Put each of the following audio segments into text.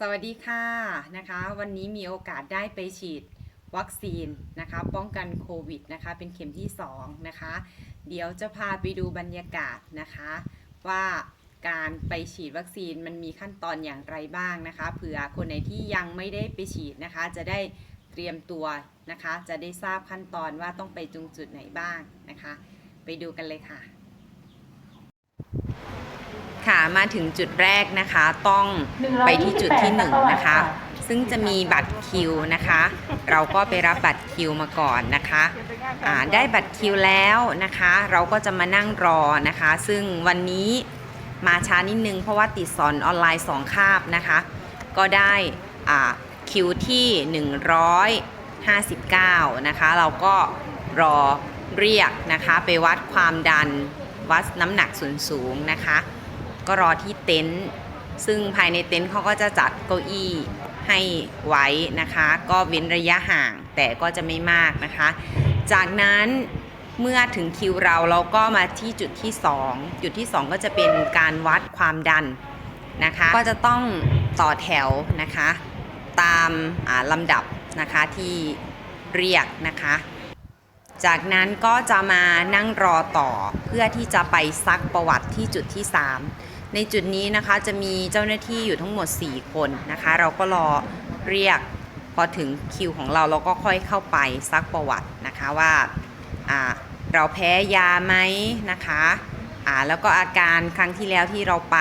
สวัสดีค่ะนะคะวันนี้มีโอกาสได้ไปฉีดวัคซีนนะคะป้องกันโควิดนะคะเป็นเข็มที่2นะคะเดี๋ยวจะพาไปดูบรรยากาศนะคะว่าการไปฉีดวัคซีนมันมีขั้นตอนอย่างไรบ้างนะคะเผื่อคนไหนที่ยังไม่ได้ไปฉีดนะคะจะได้เตรียมตัวนะคะจะได้ทราบขั้นตอนว่าต้องไปตรงจุดไหนบ้างนะคะ ไปดูกันเลยค่ะ ค่ะมาถึงจุดแรกนะคะต้องไปที่จุดที่หนึ่งนะคะ ซึ่งจะมีบัตรคิวนะคะ เราก็ไปรับบัตรคิวมาก่อนนะคะอ่าได้บัตรคิวแล้วนะคะ เราก็จะมานั่งรอนะคะ ซึ่งวันนี้มาช้านิดนึงเพราะว่าติดสอนออนไลน์2คาบนะคะ ก็ได้อ่าคิวที่ 159 นะคะ เราก็รอเรียกนะคะไปวัดความดันวัดน้ำหนักส่วนสูงนะคะ ก็รอที่เต็นท์ซึ่งภายในเต็นท์เขาก็จะจัดเก้าอี้ให้ไว้นะคะ ก็เว้นระยะห่างแต่ก็จะไม่มากนะคะ จากนั้นเมื่อถึงคิวเราเราก็มาที่จุดที่ 2 จุดที่ 2 ก็จะเป็นการวัดความดันนะคะ ก็จะต้องต่อแถวนะคะ ตามลำดับนะคะที่เรียกนะคะ จากนั้นก็จะมานั่งรอต่อเพื่อที่จะไปซักประวัติที่จุดที่ 3 ในจุดนี้นะคะจะมีเจ้าหน้าที่อยู่ทั้งหมด 4 คนนะคะ เราก็รอเรียกพอถึงคิวของเราเราก็ค่อยเข้าไปซักประวัตินะคะว่าเราแพ้ยาไหมนะคะแล้วก็อาการครั้งที่แล้วที่เราไป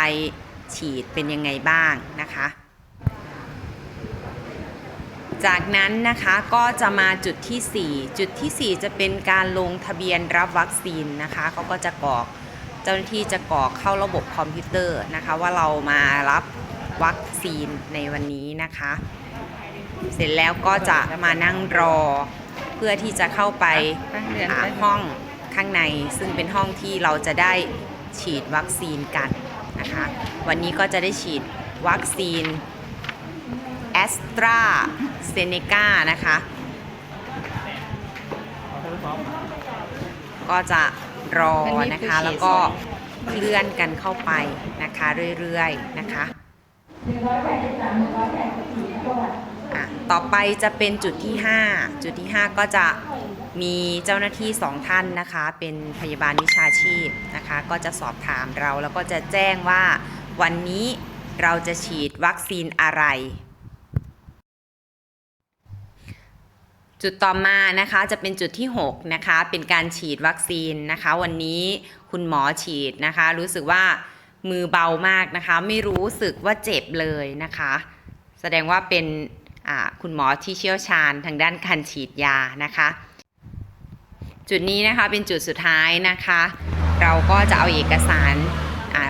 ฉีดเป็นยังไงบ้างนะคะ จากนั้นนะคะก็จะมาจุดที่ 4 จุดที่ 4 จะเป็นการลงทะเบียนรับวัคซีนนะคะเขาก็จะกรอกเจ้าหน้าที่จะกรอกเข้าระบบคอมพิวเตอร์นะคะ ว่าเรามารับวัคซีนในวันนี้นะคะ เสร็จแล้วก็จะมานั่งรอ เพื่อที่จะเข้าไปอ่าห้องข้างใน ซึ่งเป็นห้องที่เราจะได้ฉีดวัคซีนกันนะคะ วันนี้ก็จะได้ฉีดวัคซีน สตราเซเนกานะคะ ก็จะรอนะคะ แล้วก็เคลื่อนกันเข้าไปนะคะ เรื่อยๆนะคะอะต่อไปจะเป็นจุดที่ 5 จุดที่ 5 ก็จะมีเจ้าหน้าที่สองท่านนะคะ เป็นพยาบาลวิชาชีพนะคะ ก็จะสอบถามเราแล้วก็จะแจ้งว่าวันนี้เราจะฉีดวัคซีนอะไร จุดต่อมานะคะจะเป็นจุดที่ 6 นะคะ เป็นการฉีดวัคซีนนะคะ วันนี้คุณหมอฉีดนะคะ รู้สึกว่ามือเบามากนะคะ ไม่รู้สึกว่าเจ็บเลยนะคะ แสดงว่าเป็นคุณหมอที่เชี่ยวชาญทางด้านการฉีดยานะคะ จุดนี้นะคะเป็นจุดสุดท้ายนะคะ เราก็จะเอาเอกสาร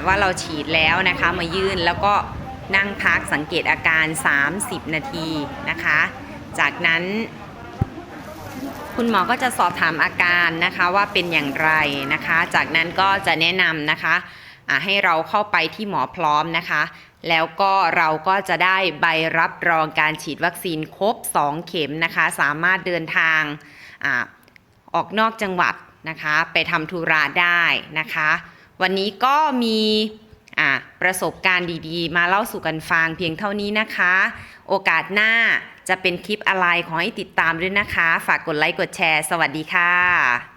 ว่าเราฉีดแล้วนะคะมายื่นแล้วก็นั่งพักสังเกตอาการ 30 นาทีนะคะ จากนั้น คุณหมอก็จะสอบถามอาการนะคะว่าเป็นอย่างไรนะคะ จากนั้นก็จะแนะนำนะคะให้เราเข้าไปที่หมอพร้อมนะคะ แล้วก็เราก็จะได้ใบรับรองการฉีดวัคซีนครบ 2 เข็มนะคะ สามารถเดินทางอออกนอกจังหวัดนะคะ ไปทำธุระได้นะคะ วันนี้ก็มี ประสบการณ์ดีๆ มาเล่าสู่กันฟังเพียงเท่านี้นะคะ โอกาสหน้าจะเป็นคลิปอะไรขอให้ติดตามด้วยนะคะ ฝากกดไลค์กดแชร์ สวัสดีค่ะ